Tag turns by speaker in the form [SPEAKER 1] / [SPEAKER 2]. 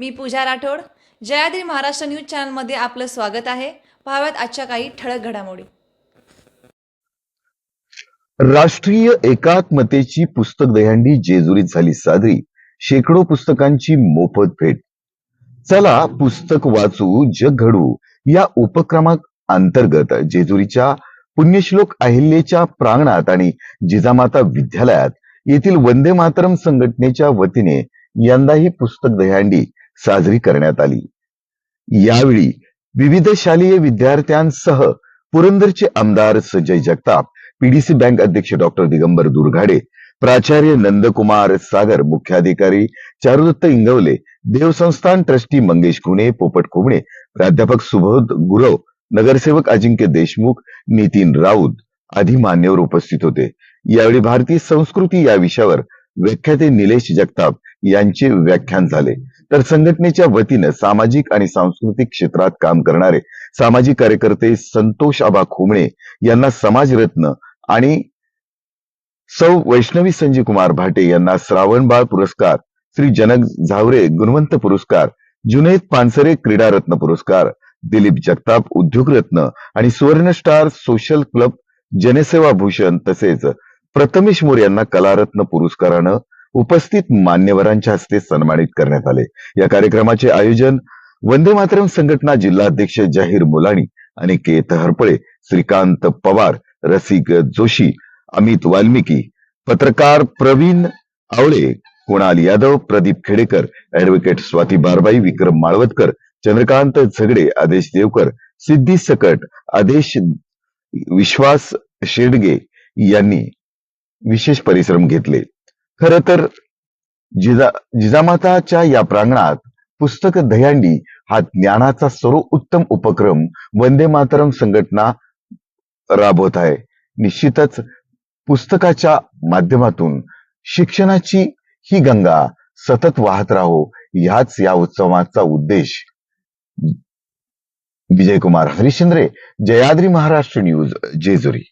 [SPEAKER 1] मी Pooja Rathod. Jayadri Maharashtra news चॅनलमध्ये आपलं स्वागत आहे. पाहाव्यात आजच्या काही ठळक घडामोडी.
[SPEAKER 2] राष्ट्रीय एकात्मतेची पुस्तक दह्यांडी जेजुरीत झाली साजरी. शेकडो पुस्तकांची मोफत भेट. चला पुस्तक वाचू जग घडू या उपक्रमा अंतर्गत जेजुरीच्या पुण्यश्लोक अहिल्याच्या प्रांगणात आणि जिजामाता विद्यालयात येथील वंदे मातरम संघटनेच्या वतीने यंदाही पुस्तक दह्यांडी साजरी करण्यात आली. यावेळी विविध शालेय विद्यार्थ्यांसह पुरंदरचे आमदार संजय जगताप पीडीसी बँक अध्यक्ष डॉक्टर दिगंबर दुर्घाडे प्राचार्य नंदकुमार सागर मुख्याधिकारी चारुदत्त इंगवले देवसंस्थान ट्रस्टी मंगेश खुणे पोपट खुबणे प्राध्यापक सुबोध गुरव नगरसेवक अजिंक्य देशमुख नितीन राऊत आदी मान्यवर उपस्थित होते. यावेळी भारतीय संस्कृती या विषयावर व्याख्याते निलेश जगताप यांचे व्याख्यान झाले. तर संघटनेच्या वतीनं सामाजिक आणि सांस्कृतिक क्षेत्रात काम करणारे सामाजिक कार्यकर्ते संतोष आबा खुमळे यांना समाजरत्न आणि सौ वैष्णवी संजीव कुमार भाटे यांना श्रावणबाळ पुरस्कार श्री जनक झावरे गुणवंत पुरस्कार जुनेद पानसरे क्रीडारत्न पुरस्कार दिलीप जगताप उद्योगरत्न आणि सुवर्ण स्टार सोशल क्लब जनसेवा भूषण तसेच प्रथमेश मोर यांना कलारत्न पुरस्कारानं उपस्थित मान्यवरांच्या हस्ते सन्मानित करण्यात आले. या कार्यक्रमाचे आयोजन वंदे मातरम संघटना जिल्हाध्यक्ष जाहीर मुलाणी आणि केत हरपळे श्रीकांत पवार रसिक जोशी अमित वाल्मिकी पत्रकार प्रवीण आवळे कुणाल यादव प्रदीप खेडेकर ऍडव्होकेट स्वाती बारबाई विक्रम माळवतकर चंद्रकांत झगडे आदेश देवकर सिद्धी सकट आदेश विश्वास शेडगे यांनी विशेष परिश्रम घेतले. खर तर जिजा जिजामाताच्या या प्रांगणात पुस्तक दह्यांडी हा ज्ञानाचा सर्वोत्तम उपक्रम वंदे मातरम संघटना राबवत आहे. निश्चितच पुस्तकाच्या माध्यमातून शिक्षणाची ही गंगा सतत वाहत राहो ह्याच या उत्सवाचा उद्देश. विजयकुमार हरिश्चंद्रे जयाद्री महाराष्ट्र न्यूज जेजुरी.